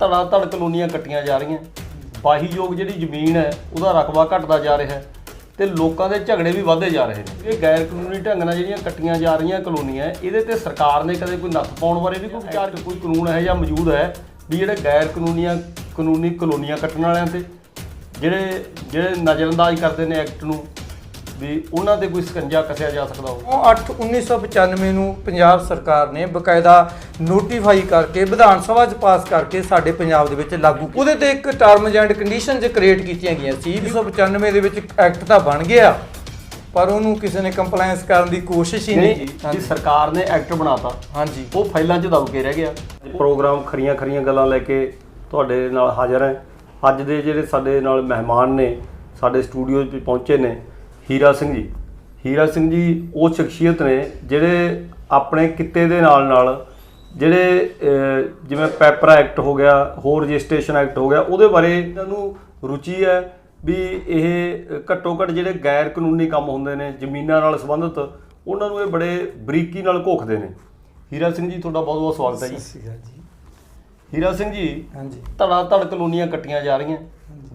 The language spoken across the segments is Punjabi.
ਧੜਾ ਧੜ ਕਲੋਨੀਆਂ ਕੱਟੀਆਂ ਜਾ ਰਹੀਆਂ। ਬਾਹੀਯੋਗ ਜਿਹੜੀ ਜ਼ਮੀਨ ਹੈ, ਉਹਦਾ ਰਕਬਾ ਘਟਦਾ ਜਾ ਰਿਹਾ ਹੈ ਤੇ ਲੋਕਾਂ ਦੇ ਝਗੜੇ ਵੀ ਵਧਦੇ ਜਾ ਰਹੇ ਨੇ। ਇਹ ਗੈਰ ਕਾਨੂੰਨੀ ਢੰਗ ਨਾਲ ਜਿਹੜੀਆਂ ਕੱਟੀਆਂ ਜਾ ਰਹੀਆਂ ਕਲੋਨੀਆਂ ਇਹਦੇ ਤੇ ਸਰਕਾਰ ਨੇ ਕਦੇ ਕੋਈ ਨੱਥ ਪਾਉਣ ਬਾਰੇ ਵੀ ਕੋਈ ਵਿਚਾਰ ਕੋਈ ਕਾਨੂੰਨ ਹੈ ਜਾਂ ਮੌਜੂਦ ਹੈ ਵੀ ਜਿਹੜੇ ਗੈਰ ਕਾਨੂੰਨੀਆਂ ਕਾਨੂੰਨੀ ਕਲੋਨੀਆਂ ਕੱਟਣ ਵਾਲਿਆਂ ਤੇ, ਜਿਹੜੇ ਜਿਹੜੇ ਨਜ਼ਰਅੰਦਾਜ਼ ਕਰਦੇ ਨੇ ਐਕਟ ਨੂੰ ਵੀ ਉਹਨਾਂ ਤੇ ਕੋਈ ਸਕੰਜਾ ਕੱਸਿਆ ਜਾ ਸਕਦਾ ਹੋਵੇ। 8 1995 ਨੂੰ ਪੰਜਾਬ ਸਰਕਾਰ ਨੇ ਬਕਾਇਦਾ ਨੋਟੀਫਾਈ ਕਰਕੇ ਵਿਧਾਨ ਸਭਾ 'ਚ ਪਾਸ ਕਰਕੇ ਸਾਡੇ ਪੰਜਾਬ ਦੇ ਵਿੱਚ ਲਾਗੂ ਕੀਤਾ। ਉਹਦੇ ਤੇ ਇੱਕ ਟਰਮਸ ਐਂਡ ਕੰਡੀਸ਼ਨਸ ਕ੍ਰੀਏਟ ਕੀਤੀਆਂ ਗਈਆਂ ਸੀ 1995 ਦੇ ਵਿੱਚ ਐਕਟ ਤਾਂ ਬਣ ਗਿਆ ਪਰ ਉਹਨੂੰ ਕਿਸੇ ਨੇ ਕੰਪਲਾਈਂਸ ਕਰਨ ਦੀ ਕੋਸ਼ਿਸ਼ ਹੀ ਨਹੀਂ ਨਹੀਂ। ਕੀਤੀ ਜੀ ਸਰਕਾਰ ਨੇ ਐਕਟ ਬਣਾਤਾ। ਹਾਂਜੀ। ਉਹ ਫਾਈਲਾਂ 'ਚ ਦਬ ਕੇ ਰਹਿ ਗਿਆ। ਪ੍ਰੋਗਰਾਮ ਖਰੀਆਂ ਖਰੀਆਂ ਗੱਲਾਂ ਲੈ ਕੇ ਤੁਹਾਡੇ ਨਾਲ ਹਾਜ਼ਰ ਹੈ। ਅੱਜ ਦੇ ਜਿਹੜੇ ਸਾਡੇ ਨਾਲ ਮਹਿਮਾਨ ਨੇ ਸਾਡੇ ਸਟੂਡੀਓ 'ਚ ਪਹੁੰਚੇ ਨੇ ਹੀਰਾ ਸਿੰਘ ਜੀ। ਹੀਰਾ ਸਿੰਘ ਜੀ ਉਹ ਸ਼ਖਸੀਅਤ ਨੇ ਜਿਹੜੇ ਆਪਣੇ ਕਿੱਤੇ ਦੇ ਨਾਲ ਨਾਲ ਜਿਹੜੇ ਜਿਵੇਂ ਪੈਪਰ ਐਕਟ ਹੋ ਗਿਆ ਹੋਰ ਰਜਿਸਟ੍ਰੇਸ਼ਨ ਐਕਟ ਹੋ ਗਿਆ ਉਹਦੇ ਬਾਰੇ ਇਹਨਾਂ ਨੂੰ ਰੁਚੀ ਹੈ ਵੀ ਇਹ ਘੱਟੋ ਘੱਟ ਜਿਹੜੇ ਗੈਰ ਕਾਨੂੰਨੀ ਕੰਮ ਹੁੰਦੇ ਨੇ ਜ਼ਮੀਨਾਂ ਨਾਲ ਸੰਬੰਧਿਤ ਉਹਨਾਂ ਨੂੰ ਇਹ ਬੜੇ ਬਰੀਕੀ ਨਾਲ ਘੋਖਦੇ ਨੇ। ਹੀਰਾ ਸਿੰਘ ਜੀ ਤੁਹਾਡਾ ਬਹੁਤ ਬਹੁਤ ਸਵਾਗਤ ਹੈ ਜੀ। ਸਤਿ ਸ਼੍ਰੀ ਅਕਾਲ ਜੀ। ਹੀਰਾ ਸਿੰਘ ਜੀ ਹਾਂਜੀ। ਧੜਾ ਧੜ ਕਲੋਨੀਆਂ ਕੱਟੀਆਂ ਜਾ ਰਹੀਆਂ।